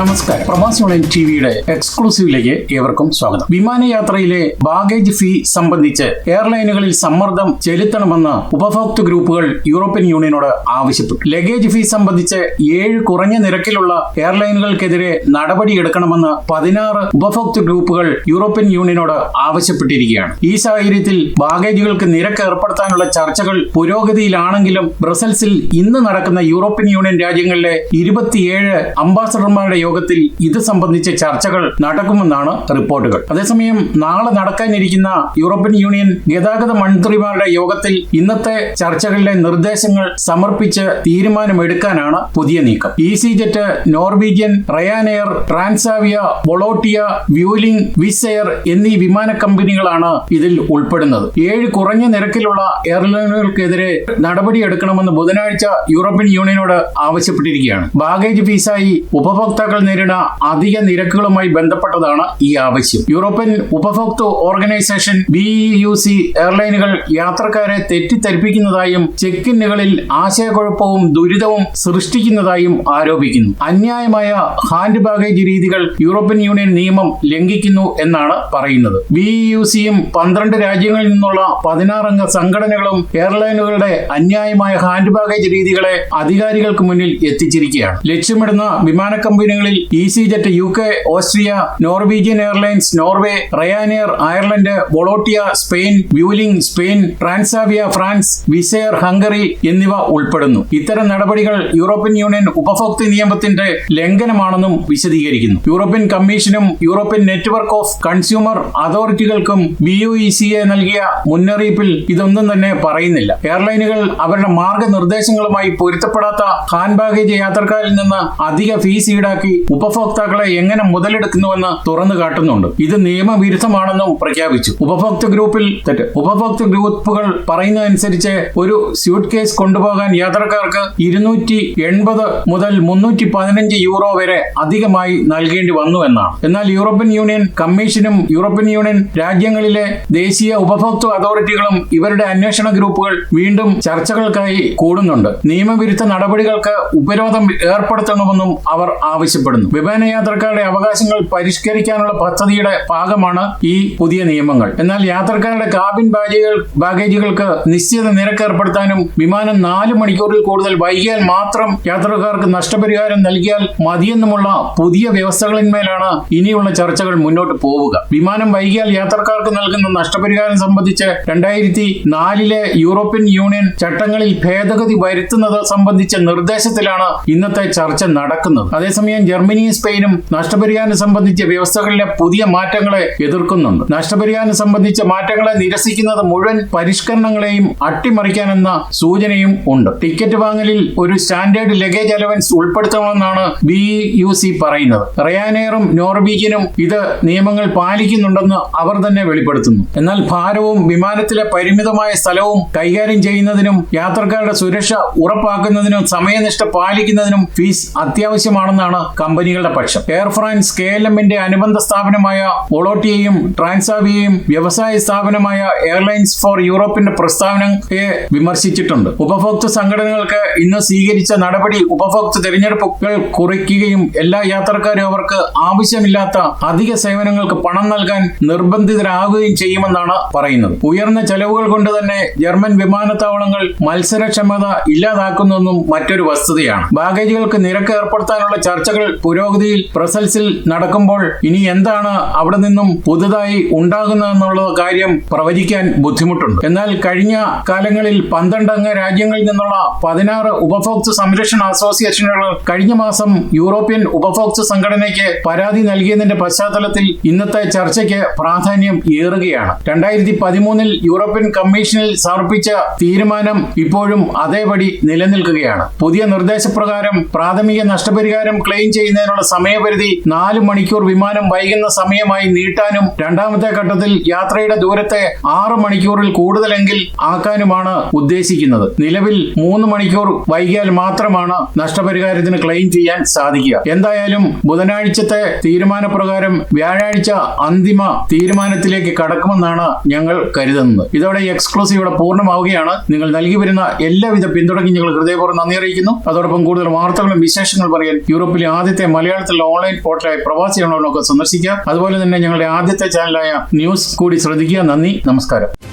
നമസ്കാരം. പ്രവാസി ഓൺലൈൻ ടിവിയുടെ എക്സ്ക്ലൂസീവിലേക്ക് ഏവർക്കും സ്വാഗതം. വിമാനയാത്രയിലെ ബാഗേജ് ഫീ സംബന്ധിച്ച് എയർലൈനുകളിൽ സമ്മർദ്ദം ചെലുത്തണമെന്ന് ഉപഭോക്തൃ ഗ്രൂപ്പുകൾ യൂറോപ്യൻ യൂണിയനോട് ആവശ്യപ്പെട്ടു. ലഗേജ് ഫീ സംബന്ധിച്ച് ഏഴ് കുറഞ്ഞ നിരക്കിലുള്ള എയർലൈനുകൾക്കെതിരെ നടപടിയെടുക്കണമെന്ന് പതിനാറ് ഉപഭോക്തൃ ഗ്രൂപ്പുകൾ യൂറോപ്യൻ യൂണിയനോട് ആവശ്യപ്പെട്ടിരിക്കുകയാണ്. ഈ സാഹചര്യത്തിൽ ബാഗേജുകൾക്ക് നിരക്ക് ഏർപ്പെടുത്താനുള്ള ചർച്ചകൾ പുരോഗതിയിലാണെങ്കിലും ബ്രസൽസിൽ ഇന്ന് നടക്കുന്ന യൂറോപ്യൻ യൂണിയൻ രാജ്യങ്ങളിലെ ഇരുപത്തിയേഴ് അംബാസഡർമാരുടെ യോഗത്തിൽ ഇത് സംബന്ധിച്ച ചർച്ചകൾ നടക്കുമെന്നാണ് റിപ്പോർട്ടുകൾ. അതേസമയം നാളെ നടക്കാനിരിക്കുന്ന യൂറോപ്യൻ യൂണിയൻ ഗതാഗത മന്ത്രിമാരുടെ യോഗത്തിൽ ഇന്നത്തെ ചർച്ചകളിലെ നിർദ്ദേശങ്ങൾ സമർപ്പിച്ച് തീരുമാനമെടുക്കാനാണ് പുതിയ നീക്കം. EasyJet Norwegian Ryanair Transavia Volotea Vueling Wizz Air എന്നീ വിമാന കമ്പനികളാണ് ഇതിൽ ഉൾപ്പെടുന്നത്. ഏഴ് കുറഞ്ഞ നിരക്കിലുള്ള എയർലൈനുകൾക്കെതിരെ നടപടിയെടുക്കണമെന്ന് ബുധനാഴ്ച യൂറോപ്യൻ യൂണിയനോട് ആവശ്യപ്പെട്ടിരിക്കുകയാണ്. ബാഗേജ് ഫീസായി ഉപഭോക്താക്കൾ നേരിടുന്ന അധിക നിരക്കുകളുമായി ബന്ധപ്പെട്ടതാണ് ഈ ആവശ്യം. യൂറോപ്യൻ ഉപഭോക്തൃ ഓർഗനൈസേഷൻ ബി യു സി എയർലൈനുകൾ യാത്രക്കാരെ തെറ്റിദ്ധരിപ്പിക്കുന്നതായും ചെക്ക് ഇന്നുകളിൽ ആശയക്കുഴപ്പവും ദുരിതവും സൃഷ്ടിക്കുന്നതായും ആരോപിക്കുന്നു. അന്യായമായ ഹാൻഡ് ബാഗേജ് രീതികൾ യൂറോപ്യൻ യൂണിയൻ നിയമം ലംഘിക്കുന്നു എന്നാണ് പറയുന്നത്. ബി യു സിയും പന്ത്രണ്ട് രാജ്യങ്ങളിൽ നിന്നുള്ള പതിനാറംഗ സംഘടനകളും എയർലൈനുകളുടെ അന്യായമായ ഹാൻഡ് ബാഗേജ് രീതികളെ അധികാരികൾക്ക് മുന്നിൽ എത്തിച്ചിരിക്കുകയാണ്. ലക്ഷ്യമിടുന്ന വിമാന കമ്പനികളിൽ easyJet U K Austria Norwegian Airlines Norway Ryanair Ireland Volotea Spain Vueling Spain Transavia France Wizz Air Hungary എന്നിവ ഉൾപ്പെടുന്നു. ഇത്തരം നടപടികൾ യൂറോപ്യൻ യൂണിയൻ ഉപഭോക്തൃ നിയമത്തിന്റെ ലംഘനമാണെന്നും വിശദീകരിക്കുന്നു. യൂറോപ്യൻ കമ്മീഷനും European network of consumer അതോറിറ്റികൾക്കും B U E C A നൽകിയ മുന്നറിയിപ്പിൽ ഇതൊന്നും തന്നെ പറയുന്നില്ല. എയർലൈനുകൾ അവരുടെ മാർഗനിർദ്ദേശങ്ങളുമായി പൊരുത്തപ്പെടാത്ത ഹാൻഡ് ബാഗേജ് യാത്രക്കാരിൽ നിന്ന് അധിക ഫീസ് ഈടാക്കി ഉപഭോക്താക്കളെ എങ്ങനെ മുതലെടുക്കുന്നുവെന്ന് തുറന്നു കാട്ടുന്നുണ്ട്. ഇത് നിയമവിരുദ്ധമാണെന്നും പ്രഖ്യാപിച്ചു. ഉപഭോക്തൃ ഗ്രൂപ്പിൽ തെറ്റ്. ഉപഭോക്തൃ ഗ്രൂപ്പുകൾ പറയുന്നതനുസരിച്ച് ഒരു സ്യൂട്ട് കേസ് കൊണ്ടുപോകാൻ യാത്രക്കാർക്ക് ഇരുന്നൂറ്റി എൺപത് മുതൽ മുന്നൂറ്റി പതിനഞ്ച് യൂറോ വരെ അധികമായി നൽകേണ്ടി വന്നു എന്നാണ്. എന്നാൽ യൂറോപ്യൻ യൂണിയൻ കമ്മീഷനും യൂറോപ്യൻ യൂണിയൻ രാജ്യങ്ങളിലെ ദേശീയ ഉപഭോക്തൃ അതോറിറ്റികളും ഇവരുടെ അന്വേഷണ ഗ്രൂപ്പുകൾ വീണ്ടും ചർച്ചകൾക്കായി കൂടുന്നുണ്ട്. നിയമവിരുദ്ധ നടപടികൾക്ക് ഉപരോധം ഏർപ്പെടുത്തണമെന്നും അവർ ആവശ്യപ്പെടുന്നു. വിമാന യാത്രക്കാരുടെ അവകാശങ്ങൾ പരിഷ്കരിക്കാനുള്ള പദ്ധതിയുടെ ഭാഗമാണ് ഈ പുതിയ നിയമങ്ങൾ. എന്നാൽ യാത്രക്കാരുടെ കാബിൻ ബാഗേജുകൾ ബാഗേജുകൾക്ക് നിശ്ചിത നിരക്ക് ഏർപ്പെടുത്താനും വിമാനം നാല് മണിക്കൂറിൽ കൂടുതൽ വൈകിയാൽ മാത്രം യാത്രക്കാർക്ക് നഷ്ടപരിഹാരം നൽകിയാൽ മതിയെന്നുമുള്ള പുതിയ വ്യവസ്ഥകളിന്മേലാണ് ഇനിയുള്ള ചർച്ചകൾ മുന്നോട്ട് പോവുക. വിമാനം വൈകിയാൽ യാത്രക്കാർക്ക് നൽകുന്ന നഷ്ടപരിഹാരം സംബന്ധിച്ച് രണ്ടായിരത്തി നാലിലെ യൂറോപ്യൻ യൂണിയൻ ചട്ടങ്ങളിൽ ഭേദഗതി വരുത്തുന്നത് സംബന്ധിച്ച നിർദ്ദേശത്തിലാണ് ഇന്നത്തെ ചർച്ച നടക്കുന്നത്. അതേസമയം ജർമ്മനിയും സ്പെയിനും നഷ്ടപരിഹാരം സംബന്ധിച്ച വ്യവസ്ഥകളിലെ പുതിയ മാറ്റങ്ങളെ എതിർക്കുന്നുണ്ട്. നഷ്ടപരിഹാരം സംബന്ധിച്ച മാറ്റങ്ങളെ നിരസിക്കുന്നത് മുഴുവൻ പരിഷ്കരണങ്ങളെയും അട്ടിമറിക്കാനെന്ന സൂചനയും ഉണ്ട്. ടിക്കറ്റ് വാങ്ങലിൽ ഒരു സ്റ്റാൻഡേർഡ് ലഗേജ് അലവൻസ് ഉൾപ്പെടുത്തണമെന്നാണ് ബി യു സി പറയുന്നത്. റയാനെയറും നോർവീജിയനും ഇത് നിയമങ്ങൾ പാലിക്കുന്നുണ്ടെന്ന് അവർ തന്നെ വെളിപ്പെടുത്തുന്നു. എന്നാൽ ഭാരവും വിമാനത്തിലെ പരിമിതമായ സ്ഥലവും കൈകാര്യം ചെയ്യുന്നതിനും യാത്രക്കാരുടെ സുരക്ഷ ഉറപ്പാക്കുന്നതിനും സമയനിഷ്ഠ പാലിക്കുന്നതിനും ഫീസ് അത്യാവശ്യമാണെന്നാണ് കമ്പനികളുടെ പക്ഷം. എയർ ഫ്രാൻസ് കെ എൽ എമ്മിന്റെ അനുബന്ധ സ്ഥാപനമായ ഒളോട്ടിയെയും ട്രാൻസാവിയെയും വ്യവസായ സ്ഥാപനമായ എയർലൈൻസ് ഫോർ യൂറോപ്പിന്റെ പ്രസ്താവനയെ വിമർശിച്ചിട്ടുണ്ട്. ഉപഭോക്തൃ സംഘടനകൾക്ക് ഇന്ന് സ്വീകരിച്ച നടപടി ഉപഭോക്തൃ തിരഞ്ഞെടുപ്പുകൾ കുറയ്ക്കുകയും എല്ലാ യാത്രക്കാരും അവർക്ക് ആവശ്യമില്ലാത്ത അധിക സേവനങ്ങൾക്ക് പണം നൽകാൻ നിർബന്ധിതരാകുകയും ചെയ്യുമെന്നാണ് പറയുന്നത്. ഉയർന്ന ചെലവുകൾ കൊണ്ട് തന്നെ ജർമ്മൻ വിമാനത്താവളങ്ങൾ മത്സരക്ഷമത ഇല്ലാതാക്കുന്നെന്നും മറ്റൊരു വസ്തുതയാണ്. ബാഗേജുകൾക്ക് നിരക്ക് ഏർപ്പെടുത്താനുള്ള ചർച്ചകൾ പുരോഗതിയിൽ പ്രസൽസിൽ നടക്കുമ്പോൾ ഇനി എന്താണ് അവിടെ നിന്നും പുതുതായി ഉണ്ടാകുന്നതെന്നുള്ള കാര്യം പ്രവചിക്കാൻ ബുദ്ധിമുട്ടുണ്ട്. എന്നാൽ കഴിഞ്ഞ കാലങ്ങളിൽ പന്ത്രണ്ടംഗ രാജ്യങ്ങളിൽ നിന്നുള്ള പതിനാറ് ഉപഭോക്തൃ സംരക്ഷണ അസോസിയേഷനുകൾ കഴിഞ്ഞ മാസം യൂറോപ്യൻ ഉപഭോക്തൃ സംഘടനയ്ക്ക് പരാതി നൽകിയതിന്റെ പശ്ചാത്തലത്തിൽ ഇന്നത്തെ ചർച്ചയ്ക്ക് പ്രാധാന്യം ഏറുകയാണ്. രണ്ടായിരത്തി പതിമൂന്നിൽ യൂറോപ്യൻ കമ്മീഷനിൽ സമർപ്പിച്ച തീരുമാനം ഇപ്പോഴും അതേപടി നിലനിൽക്കുകയാണ്. പുതിയ നിർദ്ദേശപ്രകാരം പ്രാഥമിക നഷ്ടപരിഹാരം ക്ലെയിം ചെയ്യുന്നതിനുള്ള സമയപരിധി നാല് മണിക്കൂർ വിമാനം വൈകുന്ന സമയമായി നീട്ടാനും രണ്ടാമത്തെ ഘട്ടത്തിൽ യാത്രയുടെ ദൂരത്തെ ആറ് മണിക്കൂറിൽ കൂടുതലെങ്കിൽ ആക്കാനുമാണ് ഉദ്ദേശിക്കുന്നത്. നിലവിൽ മൂന്ന് മണിക്കൂർ വൈകിയാൽ മാത്രമാണ് നഷ്ടപരിഹാരത്തിന് ക്ലെയിം ചെയ്യാൻ സാധിക്കുക. എന്തായാലും ബുധനാഴ്ചത്തെ തീരുമാനപ്രകാരം വ്യാഴാഴ്ച അന്തിമ തീരുമാനത്തിലേക്ക് കടക്കുമെന്നാണ് ഞങ്ങൾ കരുതുന്നത്. ഇതോടെ എക്സ്ക്ലൂസീവ് ഇവിടെ പൂർണമാവുകയാണ്. നിങ്ങൾ നൽകി വരുന്ന എല്ലാവിധ പിന്തുണയ്ക്കും ഞങ്ങൾ ഹൃദയപൂർവം നന്ദി അറിയിക്കുന്നു. അതോടൊപ്പം കൂടുതൽ വാർത്തകളും വിശേഷങ്ങളും പറയാൻ യൂറോപ്പിലെ ആദ്യത്തെ മലയാളത്തിൽ ഓൺലൈൻ പോർട്ടലായ പ്രവാസി ഓൺലൈനൊക്കെ സന്ദർശിക്കുക. അതുപോലെ തന്നെ ഞങ്ങളുടെ ആദ്യത്തെ ചാനലായ ന്യൂസ് കൂടി ശ്രദ്ധിക്കുക. നന്ദി നമസ്കാരം.